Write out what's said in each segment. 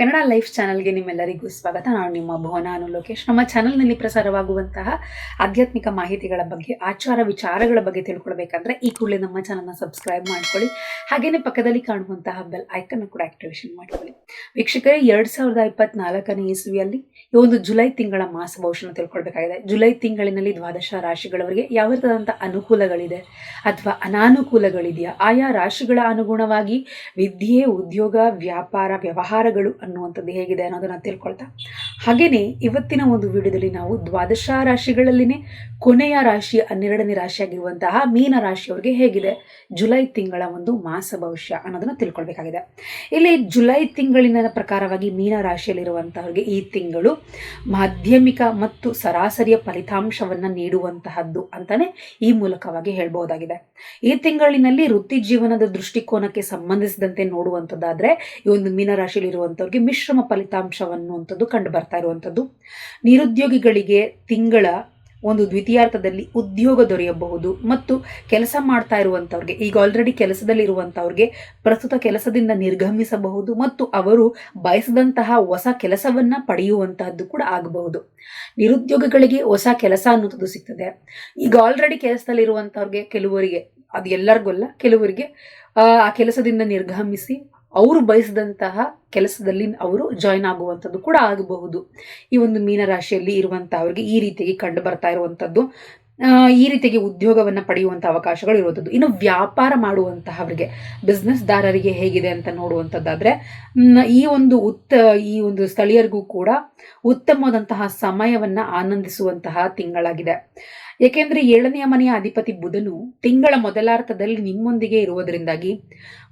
Kannada life ಚಾನಲ್ಗೆ ನಿಮ್ಮೆಲ್ಲರಿಗೂ ಸ್ವಾಗತ. ನಾನು ನಿಮ್ಮ ಭುವನ ಅನು ಲೋಕೇಶ್. ನಮ್ಮ ಚಾನಲ್ನಲ್ಲಿ ಪ್ರಸಾರವಾಗುವಂತಹ ಆಧ್ಯಾತ್ಮಿಕ ಮಾಹಿತಿಗಳ ಬಗ್ಗೆ, ಆಚಾರ ವಿಚಾರಗಳ ಬಗ್ಗೆ ತಿಳ್ಕೊಳ್ಬೇಕಂದ್ರೆ ಈ ಕೂಡಲೇ ನಮ್ಮ ಚಾನಲ್ನ ಸಬ್ಸ್ಕ್ರೈಬ್ ಮಾಡ್ಕೊಳ್ಳಿ. ಹಾಗೆಯೇ ಪಕ್ಕದಲ್ಲಿ ಕಾಣುವಂತಹ ಬೆಲ್ ಐಕನ್ ಕೂಡ ಆಕ್ಟಿವೇಶನ್ ಮಾಡ್ಕೊಳ್ಳಿ. ವೀಕ್ಷಕರೇ, ಎರಡು ಸಾವಿರದ ಇಪ್ಪತ್ನಾಲ್ಕನೇ ಇಸುವಿಯಲ್ಲಿ ಈ ಒಂದು ಜುಲೈ ತಿಂಗಳ ಮಾಸ ಭವಿಷ್ಯನ ತಿಳ್ಕೊಳ್ಬೇಕಾಗಿದೆ. ಜುಲೈ ತಿಂಗಳಿನಲ್ಲಿ ದ್ವಾದಶ ರಾಶಿಗಳವರಿಗೆ ಯಾವ ರೀತಿಯಾದಂಥ ಅನುಕೂಲಗಳಿದೆ ಅಥವಾ ಅನಾನುಕೂಲಗಳಿದೆಯಾ? ಆಯಾ ರಾಶಿಗಳ ಅನುಗುಣವಾಗಿ ವಿದ್ಯೆ, ಉದ್ಯೋಗ, ವ್ಯಾಪಾರ, ವ್ಯವಹಾರಗಳು ಅನ್ನುವಂಥದ್ದು ಹೇಗಿದೆ ಅನ್ನೋದನ್ನ ತಿಳ್ಕೊಳ್ತಾ. ಹಾಗೆಯೇ ಇವತ್ತಿನ ಒಂದು ವಿಡಿಯೋದಲ್ಲಿ ನಾವು ದ್ವಾದಶ ರಾಶಿಗಳಲ್ಲಿನೇ ಕೊನೆಯ ರಾಶಿ, ಹನ್ನೆರಡನೇ ರಾಶಿಯಾಗಿರುವಂತಹ ಮೀನ ರಾಶಿಯವರಿಗೆ ಹೇಗಿದೆ? ಜುಲೈ ತಿಂಗಳ ಒಂದು ಮಾಸ ಭವಿಷ್ಯ ಅನ್ನೋದನ್ನ ತಿಳ್ಕೊಳ್ಬೇಕಾಗಿದೆ. ಇಲ್ಲಿ ಜುಲೈ ತಿಂಗಳಿನ ಪ್ರಕಾರವಾಗಿ ಮೀನ ರಾಶಿಯಲ್ಲಿರುವಂತಹವರಿಗೆ ಈ ತಿಂಗಳು ಮಾಧ್ಯಮಿಕ ಮತ್ತು ಸರಾಸರಿಯ ಫಲಿತಾಂಶವನ್ನು ನೀಡುವಂತಹದ್ದು ಅಂತಾನೆ ಈ ಮೂಲಕವಾಗಿ ಹೇಳ್ಬಹುದಾಗಿದೆ. ಈ ತಿಂಗಳಿನಲ್ಲಿ ವೃತ್ತಿ ಜೀವನದ ದೃಷ್ಟಿಕೋನಕ್ಕೆ ಸಂಬಂಧಿಸಿದಂತೆ ನೋಡುವಂಥದ್ದಾದ್ರೆ ಈ ಒಂದು ಮೀನ ಮೀನರಾಶಿಯಲ್ಲಿರುವಂಥವ್ರಿಗೆ ಮಿಶ್ರಮ ಫಲಿತಾಂಶವನ್ನುವಂಥದ್ದು ಕಂಡು ಬರ್ತಾ ಇರುವಂಥದ್ದು. ನಿರುದ್ಯೋಗಿಗಳಿಗೆ ತಿಂಗಳ ಒಂದು ದ್ವಿತೀಯಾರ್ಥದಲ್ಲಿ ಉದ್ಯೋಗ ದೊರೆಯಬಹುದು ಮತ್ತು ಕೆಲಸ ಮಾಡ್ತಾ ಇರುವಂಥವ್ರಿಗೆ, ಈಗ ಆಲ್ರೆಡಿ ಕೆಲಸದಲ್ಲಿರುವಂಥವ್ರಿಗೆ ಪ್ರಸ್ತುತ ಕೆಲಸದಿಂದ ನಿರ್ಗಮಿಸಬಹುದು ಮತ್ತು ಅವರು ಬಯಸಿದಂತಹ ಹೊಸ ಕೆಲಸವನ್ನ ಪಡೆಯುವಂತಹದ್ದು ಕೂಡ ಆಗಬಹುದು. ನಿರುದ್ಯೋಗಿಗಳಿಗೆ ಹೊಸ ಕೆಲಸ ಅನ್ನೋದು ಸಿಗ್ತದೆ. ಈಗ ಆಲ್ರೆಡಿ ಕೆಲಸದಲ್ಲಿರುವಂಥವ್ರಿಗೆ ಕೆಲವರಿಗೆ, ಅದು ಎಲ್ಲರಿಗೂ ಅಲ್ಲ, ಕೆಲವರಿಗೆ ಆ ಕೆಲಸದಿಂದ ನಿರ್ಗಮಿಸಿ ಅವರು ಬಯಸಿದಂತಹ ಕೆಲಸದಲ್ಲಿ ಅವರು ಜಾಯ್ನ್ ಆಗುವಂಥದ್ದು ಕೂಡ ಆಗಬಹುದು. ಈ ಒಂದು ಮೀನರಾಶಿಯಲ್ಲಿ ಇರುವಂತಹವ್ರಿಗೆ ಈ ರೀತಿಯಾಗಿ ಕಂಡು ಬರ್ತಾ ಇರುವಂಥದ್ದು ಈ ರೀತಿಯಾಗಿ ಉದ್ಯೋಗವನ್ನು ಪಡೆಯುವಂಥ ಅವಕಾಶಗಳು ಇರುವಂಥದ್ದು. ಇನ್ನು ವ್ಯಾಪಾರ ಮಾಡುವಂತಹವರಿಗೆ ಬಿಸ್ನೆಸ್ದಾರರಿಗೆ ಹೇಗಿದೆ ಅಂತ ನೋಡುವಂಥದ್ದಾದರೆ ಈ ಒಂದು ಉತ್ತ, ಈ ಒಂದು ಸ್ಥಳೀಯರಿಗೂ ಕೂಡ ಉತ್ತಮವಾದಂತಹ ಸಮಯವನ್ನು ಆನಂದಿಸುವಂತಹ ತಿಂಗಳಾಗಿದೆ. ಏಕೆಂದರೆ ಏಳನೆಯ ಮನೆಯ ಅಧಿಪತಿ ಬುಧನು ತಿಂಗಳ ಮೊದಲಾರ್ಥದಲ್ಲಿ ನಿಮ್ಮೊಂದಿಗೆ ಇರುವುದರಿಂದಾಗಿ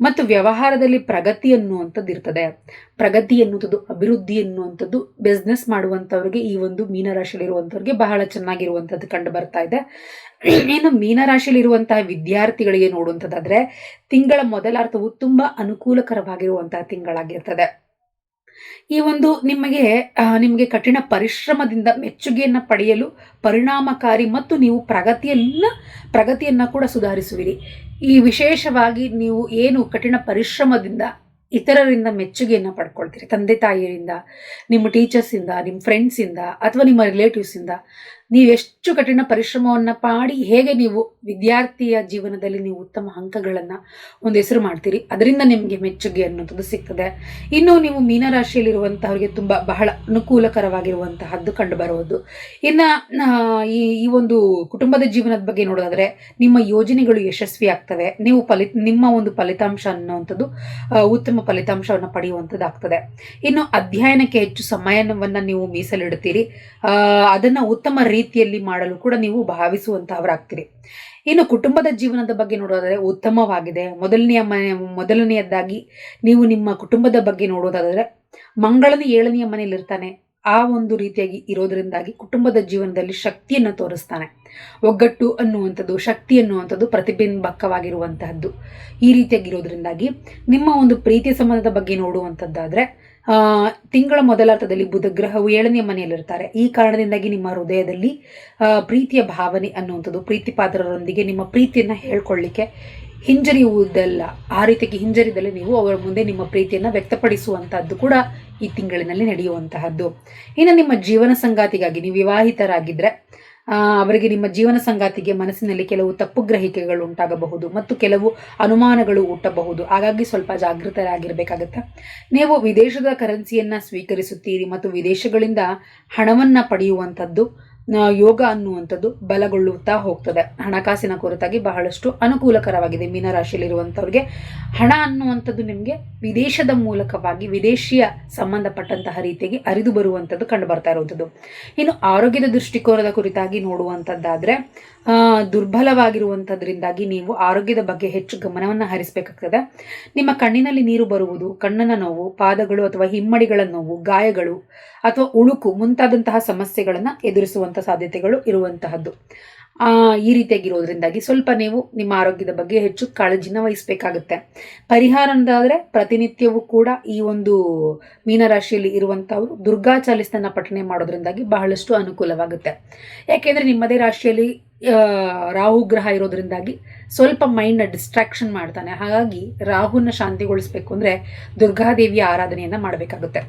ಮತ್ತು ವ್ಯವಹಾರದಲ್ಲಿ ಪ್ರಗತಿ ಅನ್ನುವಂಥದ್ದು ಇರ್ತದೆ. ಪ್ರಗತಿ ಎನ್ನುವಂಥದ್ದು, ಅಭಿವೃದ್ಧಿ ಎನ್ನುವಂಥದ್ದು ಬಿಸ್ನೆಸ್ ಮಾಡುವಂಥವ್ರಿಗೆ ಈ ಒಂದು ಮೀನರಾಶಿಯಲ್ಲಿರುವಂಥವ್ರಿಗೆ ಬಹಳ ಚೆನ್ನಾಗಿರುವಂಥದ್ದು ಕಂಡು ಬರ್ತಾ ಇದೆ. ಇನ್ನು ಮೀನರಾಶಿಯಲ್ಲಿರುವಂತಹ ವಿದ್ಯಾರ್ಥಿಗಳಿಗೆ ನೋಡುವಂಥದ್ದಾದ್ರೆ ತಿಂಗಳ ಮೊದಲಾರ್ಥವು ತುಂಬಾ ಅನುಕೂಲಕರವಾಗಿರುವಂತಹ ತಿಂಗಳಾಗಿರ್ತದೆ. ಈ ಒಂದು ನಿಮಗೆ ನಿಮಗೆ ಕಠಿಣ ಪರಿಶ್ರಮದಿಂದ ಮೆಚ್ಚುಗೆಯನ್ನು ಪಡೆಯಲು ಪರಿಣಾಮಕಾರಿ ಮತ್ತು ನೀವು ಪ್ರಗತಿಯನ್ನು ಪ್ರಗತಿಯನ್ನು ಕೂಡ ಸುಧಾರಿಸುವಿರಿ. ಈ ವಿಶೇಷವಾಗಿ ನೀವು ಏನು ಕಠಿಣ ಪರಿಶ್ರಮದಿಂದ, ಇತರರಿಂದ ಮೆಚ್ಚುಗೆಯನ್ನು ಪಡ್ಕೊಳ್ತೀರಿ. ತಂದೆ ತಾಯಿಯರಿಂದ ನಿಮ್ಮ ಟೀಚರ್ಸಿಂದ ನಿಮ್ಮ ಫ್ರೆಂಡ್ಸಿಂದ ಅಥವಾ ನಿಮ್ಮ ರಿಲೇಟಿವ್ಸಿಂದ ನೀವು ಎಷ್ಟು ಕಠಿಣ ಪರಿಶ್ರಮವನ್ನು ಮಾಡಿ ಹೇಗೆ ನೀವು ವಿದ್ಯಾರ್ಥಿಯ ಜೀವನದಲ್ಲಿ ನೀವು ಉತ್ತಮ ಅಂಕಗಳನ್ನು ಒಂದು ಹೆಸರು ಮಾಡ್ತೀರಿ, ಅದರಿಂದ ನಿಮಗೆ ಮೆಚ್ಚುಗೆ ಅನ್ನೋಂಥದ್ದು ಸಿಗ್ತದೆ. ಇನ್ನು ನೀವು ಮೀನರಾಶಿಯಲ್ಲಿರುವಂತಹವರಿಗೆ ತುಂಬ ಬಹಳ ಅನುಕೂಲಕರವಾಗಿರುವಂತಹದ್ದು ಕಂಡು ಬರುವುದು ಇನ್ನು ಈ ಈ ಒಂದು ಕುಟುಂಬದ ಜೀವನದ ಬಗ್ಗೆ ನೋಡೋದಾದ್ರೆ ನಿಮ್ಮ ಯೋಜನೆಗಳು ಯಶಸ್ವಿ ಆಗ್ತವೆ. ನೀವು ಫಲಿ, ನಿಮ್ಮ ಒಂದು ಫಲಿತಾಂಶ ಅನ್ನುವಂಥದ್ದು ಉತ್ತಮ ಫಲಿತಾಂಶವನ್ನು ಪಡೆಯುವಂಥದ್ದು ಆಗ್ತದೆ ಇನ್ನು ಅಧ್ಯಯನಕ್ಕೆ ಹೆಚ್ಚು ಸಮಯವನ್ನು ನೀವು ಮೀಸಲಿಡುತ್ತೀರಿ. ಅದನ್ನು ಉತ್ತಮ ರೀತಿಯಲ್ಲಿ ಮಾಡಲು ಕೂಡ ನೀವು ಭಾವಿಸುವಂತಹವರಾಗ್ತೀರಿ. ಇನ್ನು ಕುಟುಂಬದ ಜೀವನದ ಬಗ್ಗೆ ನೋಡೋದಾದರೆ ಉತ್ತಮವಾಗಿದೆ. ಮೊದಲನೆಯ ಮನೆ ಮೊದಲನೆಯದಾಗಿ ನೀವು ನಿಮ್ಮ ಕುಟುಂಬದ ಬಗ್ಗೆ ನೋಡೋದಾದರೆ ಮಂಗಳನ ಏಳನೆಯ ಮನೆಯಲ್ಲಿ ಇರ್ತಾನೆ ಆ ಒಂದು ರೀತಿಯಾಗಿ ಇರೋದರಿಂದಾಗಿ ಕುಟುಂಬದ ಜೀವನದಲ್ಲಿ ಶಕ್ತಿಯನ್ನು ತೋರಿಸ್ತಾನೆ. ಒಗ್ಗಟ್ಟು ಅನ್ನುವಂಥದ್ದು, ಶಕ್ತಿ ಅನ್ನುವಂಥದ್ದು ಪ್ರತಿಬಿಂಬಕವಾಗಿರುವಂತಹದ್ದು ಈ ರೀತಿಯಾಗಿರೋದ್ರಿಂದಾಗಿ ನಿಮ್ಮ ಒಂದು ಪ್ರೀತಿ ಸಂಬಂಧದ ಬಗ್ಗೆ ನೋಡುವಂಥದ್ದಾದರೆ ತಿಂಗಳ ಮೊದಲಾರ್ಥದಲ್ಲಿ ಬುಧ ಗ್ರಹವು ಏಳನೇ ಮನೆಯಲ್ಲಿರ್ತಾರೆ. ಈ ಕಾರಣದಿಂದಾಗಿ ನಿಮ್ಮ ಹೃದಯದಲ್ಲಿ ಪ್ರೀತಿಯ ಭಾವನೆ ಅನ್ನುವಂಥದ್ದು ಪ್ರೀತಿ ಪಾತ್ರರೊಂದಿಗೆ ನಿಮ್ಮ ಪ್ರೀತಿಯನ್ನು ಹೇಳ್ಕೊಳ್ಳಿಕ್ಕೆ ಹಿಂಜರಿಯುವುದಲ್ಲ. ಆ ರೀತಿಯಾಗಿ ಹಿಂಜರಿದಲ್ಲಿ ನೀವು ಅವರ ಮುಂದೆ ನಿಮ್ಮ ಪ್ರೀತಿಯನ್ನು ವ್ಯಕ್ತಪಡಿಸುವಂತಹದ್ದು ಕೂಡ ಈ ತಿಂಗಳಿನಲ್ಲಿ ನಡೆಯುವಂತಹದ್ದು. ಇನ್ನು ನಿಮ್ಮ ಜೀವನ ಸಂಗಾತಿಗಾಗಿ ನೀವು ವಿವಾಹಿತರಾಗಿದ್ದರೆ ಅವರಿಗೆ ನಿಮ್ಮ ಜೀವನ ಸಂಗಾತಿಗೆ ಮನಸ್ಸಿನಲ್ಲಿ ಕೆಲವು ತಪ್ಪು ಗ್ರಹಿಕೆಗಳು ಉಂಟಾಗಬಹುದು ಮತ್ತು ಕೆಲವು ಅನುಮಾನಗಳು ಹುಟ್ಟಬಹುದು ಹಾಗಾಗಿ ಸ್ವಲ್ಪ ಜಾಗೃತರಾಗಿರಬೇಕಾಗತ್ತೆ? ನೀವು ವಿದೇಶದ ಕರೆನ್ಸಿಯನ್ನು ಸ್ವೀಕರಿಸುತ್ತೀರಿ ಮತ್ತು ವಿದೇಶಗಳಿಂದ ಹಣವನ್ನು ಪಡೆಯುವಂಥದ್ದು ಯೋಗ ಅನ್ನುವಂಥದ್ದು ಬಲಗೊಳ್ಳುತ್ತಾ ಹೋಗ್ತದೆ. ಹಣಕಾಸಿನ ಕುರಿತಾಗಿ ಬಹಳಷ್ಟು ಅನುಕೂಲಕರವಾಗಿದೆ ಮೀನರಾಶಿಯಲ್ಲಿರುವಂಥವ್ರಿಗೆ ಹಣ ಅನ್ನುವಂಥದ್ದು ನಿಮಗೆ ವಿದೇಶದ ಮೂಲಕವಾಗಿ ವಿದೇಶಿಯ ಸಂಬಂಧಪಟ್ಟಂತಹ ರೀತಿಯಾಗಿ ಅರಿದು ಬರುವಂಥದ್ದು ಕಂಡು ಇರುವಂಥದ್ದು. ಇನ್ನು ಆರೋಗ್ಯದ ದೃಷ್ಟಿಕೋನದ ಕುರಿತಾಗಿ ನೋಡುವಂಥದ್ದಾದರೆ ದುರ್ಬಲವಾಗಿರುವಂಥದ್ರಿಂದಾಗಿ ನೀವು ಆರೋಗ್ಯದ ಬಗ್ಗೆ ಹೆಚ್ಚು ಗಮನವನ್ನು ಹರಿಸಬೇಕಾಗ್ತದೆ. ನಿಮ್ಮ ಕಣ್ಣಿನಲ್ಲಿ ನೀರು ಬರುವುದು, ಕಣ್ಣನ ನೋವು, ಪಾದಗಳು ಅಥವಾ ಹಿಮ್ಮಡಿಗಳ ನೋವು, ಗಾಯಗಳು ಅಥವಾ ಉಳುಕು ಮುಂತಾದಂತಹ ಸಮಸ್ಯೆಗಳನ್ನು ಎದುರಿಸುವಂಥ ಸಾಧ್ಯತೆಗಳು ಇರುವಂತಹದ್ದು. ಈ ರೀತಿಯಾಗಿರೋದ್ರಿಂದಾಗಿ ಸ್ವಲ್ಪ ನೀವು ನಿಮ್ಮ ಆರೋಗ್ಯದ ಬಗ್ಗೆ ಹೆಚ್ಚು ಕಾಳಜಿನ ವಹಿಸಬೇಕಾಗುತ್ತೆ. ಪರಿಹಾರ ಅಂದಾದರೆ ಪ್ರತಿನಿತ್ಯವೂ ಕೂಡ ಈ ಒಂದು ಮೀನರಾಶಿಯಲ್ಲಿ ಇರುವಂಥವರು ದುರ್ಗಾ ಚಾಲಿಸ್ತನ ಪಠನೆ ಮಾಡೋದ್ರಿಂದಾಗಿ ಬಹಳಷ್ಟು ಅನುಕೂಲವಾಗುತ್ತೆ. ಯಾಕೆಂದರೆ ನಿಮ್ಮದೇ ರಾಶಿಯಲ್ಲಿ ರಾಹು ಗ್ರಹ ಇರೋದ್ರಿಂದಾಗಿ ಸ್ವಲ್ಪ ಮೈಂಡ್ನ ಡಿಸ್ಟ್ರಾಕ್ಷನ್ ಮಾಡ್ತಾನೆ. ಹಾಗಾಗಿ ರಾಹುನ ಶಾಂತಿಗೊಳಿಸ್ಬೇಕು ಅಂದರೆ ದುರ್ಗಾದೇವಿಯ ಆರಾಧನೆಯನ್ನು ಮಾಡಬೇಕಾಗುತ್ತೆ.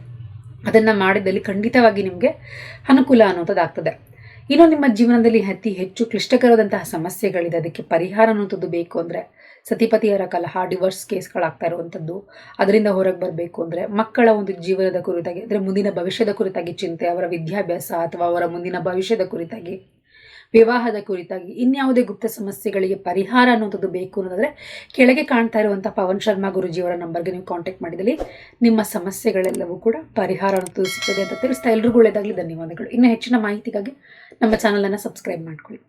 ಅದನ್ನು ಮಾಡಿದಲ್ಲಿ ಖಂಡಿತವಾಗಿ ನಿಮಗೆ ಅನುಕೂಲ ಅನ್ನೋಂಥದ್ದಾಗ್ತದೆ ಇನ್ನು ನಿಮ್ಮ ಜೀವನದಲ್ಲಿ ಅತಿ ಹೆಚ್ಚು ಕ್ಲಿಷ್ಟಕರವಾದಂತಹ ಸಮಸ್ಯೆಗಳಿದೆ. ಅದಕ್ಕೆ ಪರಿಹಾರ ಅನ್ನೋಂಥದ್ದು ಬೇಕು ಅಂದರೆ ಸತಿಪತಿಯರ ಕಲಹ ಡಿವೋರ್ಸ್ ಕೇಸ್ಗಳಾಗ್ತಾ ಇರುವಂಥದ್ದು. ಅದರಿಂದ ಹೊರಗೆ ಬರಬೇಕು ಅಂದರೆ ಮಕ್ಕಳ ಒಂದು ಜೀವನದ ಕುರಿತಾಗಿ, ಅಂದರೆ ಮುಂದಿನ ಭವಿಷ್ಯದ ಕುರಿತಾಗಿ ಚಿಂತೆ, ಅವರ ವಿದ್ಯಾಭ್ಯಾಸ ಅಥವಾ ಅವರ ಮುಂದಿನ ಭವಿಷ್ಯದ ಕುರಿತಾಗಿ ವಿವಾಹದ ಕುರಿತಾಗಿ ಇನ್ಯಾವುದೇ ಗುಪ್ತ ಸಮಸ್ಯೆಗಳಿಗೆ ಪರಿಹಾರ ಅನ್ನೋಂಥದ್ದು ಬೇಕು ಅನ್ನೋದಾದರೆ ಕೆಳಗೆ ಕಾಣ್ತಾ ಇರುವಂಥ ಪವನ್ ಶರ್ಮಾ ಗುರುಜಿಯವರ ನಂಬರ್ಗೆ ನೀವು ಕಾಂಟ್ಯಾಕ್ಟ್ ಮಾಡಿದಲ್ಲಿ ನಿಮ್ಮ ಸಮಸ್ಯೆಗಳೆಲ್ಲವೂ ಕೂಡ ಪರಿಹಾರ ಅನ್ನೋದು ಸಿಗ್ತದೆ ಅಂತ ತಿಳಿಸ್ತಾ ಎಲ್ರಿಗೂ ಒಳ್ಳೆಯದಾಗಲಿ ಧನ್ಯವಾದಗಳು. ಇನ್ನು ಹೆಚ್ಚಿನ ಮಾಹಿತಿಗಾಗಿ ನಮ್ಮ ಚಾನಲನ್ನು ಸಬ್ಸ್ಕ್ರೈಬ್ ಮಾಡ್ಕೊಳ್ಳಿ.